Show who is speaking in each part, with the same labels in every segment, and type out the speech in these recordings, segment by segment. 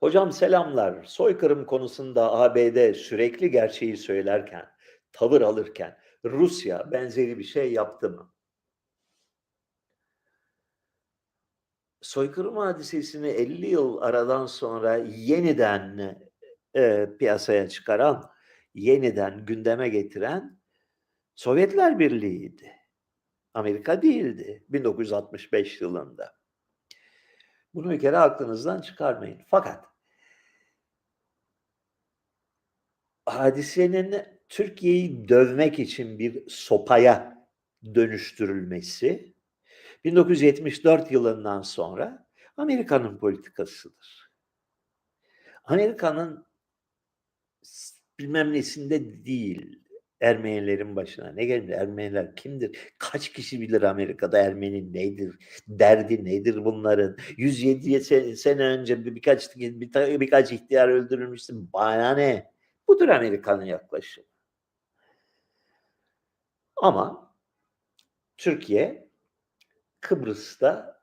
Speaker 1: Hocam selamlar. Soykırım konusunda ABD sürekli gerçeği söylerken, tavır alırken Rusya benzeri bir şey yaptı mı? Soykırım hadisesini 50 yıl aradan sonra yeniden e, piyasaya çıkaran, yeniden gündeme getiren Sovyetler Birliği'ydi. Amerika değildi 1965 yılında. Bunu bir kere aklınızdan çıkarmayın. Fakat hadisenin Türkiye'yi dövmek için bir sopaya dönüştürülmesi 1974 yılından sonra Amerika'nın politikasıdır. Amerika'nın bilmem nesinde değil Ermenilerin başına. Ne geldi? Ermeniler kimdir? Kaç kişi bilir Amerika'da Ermeni nedir? Derdi nedir bunların? 107 sene, sene önce bir- birkaç bir, birkaç ihtiyar öldürülmüştü. Bana ne? Budur Amerika'nın yaklaşımı. Ama Türkiye Kıbrıs'ta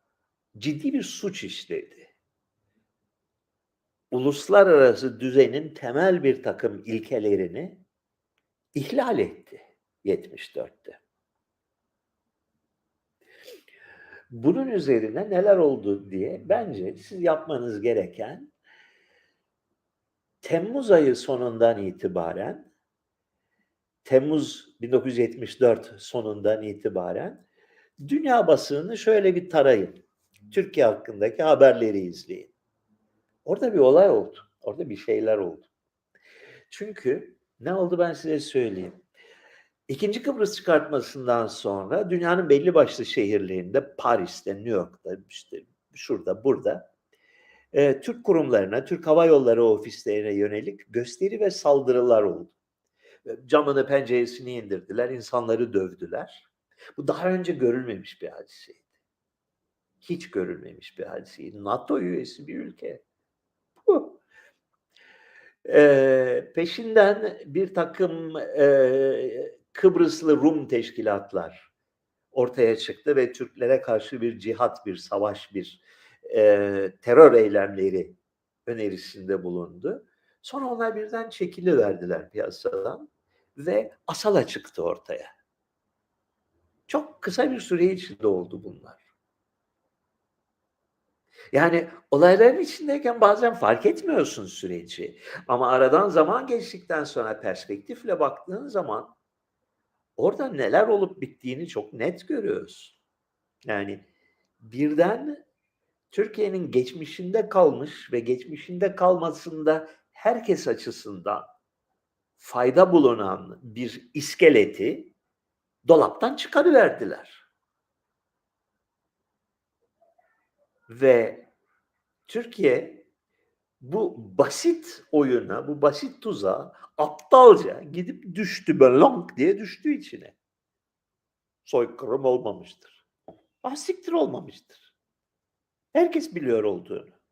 Speaker 1: ciddi bir suç işledi. Uluslararası düzenin temel bir takım ilkelerini ihlal etti 74'te. Bunun üzerine neler oldu diye bence siz yapmanız gereken Temmuz ayı sonundan itibaren Temmuz 1974 sonundan itibaren dünya basınını şöyle bir tarayın. Türkiye hakkındaki haberleri izleyin. Orada bir olay oldu. Orada bir şeyler oldu. Çünkü ne oldu ben size söyleyeyim. İkinci Kıbrıs çıkartmasından sonra dünyanın belli başlı şehirlerinde, Paris'te, New York'ta, işte şurada, burada e, Türk kurumlarına, Türk Hava Yolları ofislerine yönelik gösteri ve saldırılar oldu. Camını penceresini indirdiler, insanları dövdüler. Bu daha önce görülmemiş bir hadiseydi. Hiç görülmemiş bir hadiseydi. NATO üyesi bir ülke. Ee, peşinden bir takım e, Kıbrıslı Rum teşkilatlar ortaya çıktı ve Türklere karşı bir cihat, bir savaş, bir e, terör eylemleri önerisinde bulundu. Sonra onlar birden çekiliverdiler piyasadan ve Asala çıktı ortaya. Çok kısa bir süre içinde oldu bunlar. Yani olayların içindeyken bazen fark etmiyorsun süreci. Ama aradan zaman geçtikten sonra perspektifle baktığın zaman orada neler olup bittiğini çok net görüyorsun. Yani birden Türkiye'nin geçmişinde kalmış ve geçmişinde kalmasında herkes açısından fayda bulunan bir iskeleti dolaptan çıkarıverdiler. Ve Türkiye bu basit oyuna, bu basit tuzağa aptalca gidip düştü böyle long diye düştü içine. Soykırım olmamıştır. Asiktir olmamıştır. Herkes biliyor olduğunu.